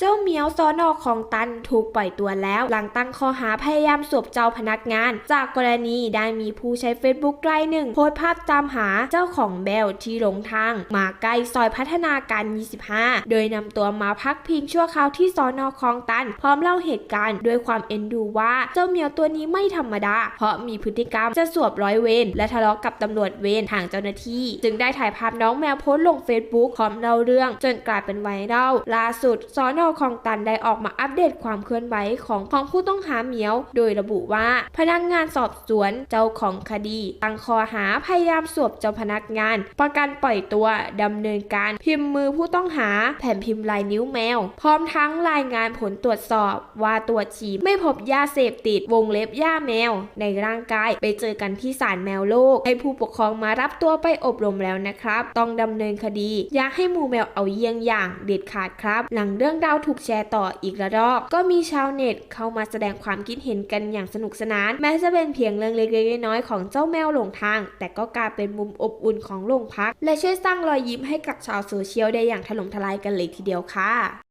เจ้าเหมียวซอนอของตันถูกปล่อยตัวแล้ว หลังตั้งข้อหาพยายามสวบเจ้าพนักงาน จากกรณีได้มีผู้ใช้เฟซบุ๊กรายหนึ่งโพสภาพตามหาเจ้าของแมวที่หลงทาง มาใกล้ซอยพัฒนาการ 25 โดยนำตัวมาพักพิงชั่วคราวที่ซอนอคลองตัน พร้อมเล่าเหตุการณ์ด้วยความเอ็นดูว่าเจ้าเหมียวตัวนี้ไม่ธรรมดา เพราะมีพฤติกรรมจะสวบร้อยเวรและทะเลาะกับตำรวจเวรทางเจ้าหน้าที่ จึงได้ถ่ายภาพน้องแมวโพสลงเฟซบุ๊กพร้อมเล่าเรื่อง จนกลายเป็นไวรัลล่าสุดซอนอคลองตันได้ออกมาอัปเดตความเคลื่อนไหวของของผู้ต้องหาเหมียว โดยระบุว่า พนักงานสอบสวนเจ้าของคดี ตั้งข้อหาพยายามสวบเจ้าพนักงาน ประกันปล่อยตัวดำเนินการพิมพ์มือผู้ต้องหาแผ่นพิมพ์ลายนิ้วแมว พร้อมทั้งรายงานผลตรวจสอบ ว่าตรวจฉี่ไม่พบยาเสพติดวงเล็บยาแมว ในร่างกายไปเจอกันที่ศาลแมวโลก ให้ผู้ปกครองมารับตัวไปอบรมแล้วนะครับ ต้องดำเนินคดี อยาให้หมูแมวเอาเยี่ยงอย่างเด็ดขาดครับ หลังเรื่องราวถูกแชร์ต่ออีกระดอก ก็มีชาวเน็ตเข้ามาแสดงความคิดเห็นกันอย่างสนุกสนาน แม้จะเป็นเพียงเรื่องเล็กๆน้อยๆของเจ้าแมวหลงทาง แต่ก็กลายเป็นมุมอบอุ่นของโรงพัก และช่วยสร้างรอยยิ้มให้กับชาวโซเชียลได้อย่างถล่มทลายกันเลยทีเดียวค่ะ